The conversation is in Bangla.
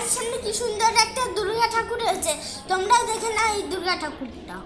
বাড়ির সামনে কি সুন্দর একটা দুর্গা ঠাকুর রয়েছে? তোমরাও দেখে না এই দুর্গা ঠাকুরটা।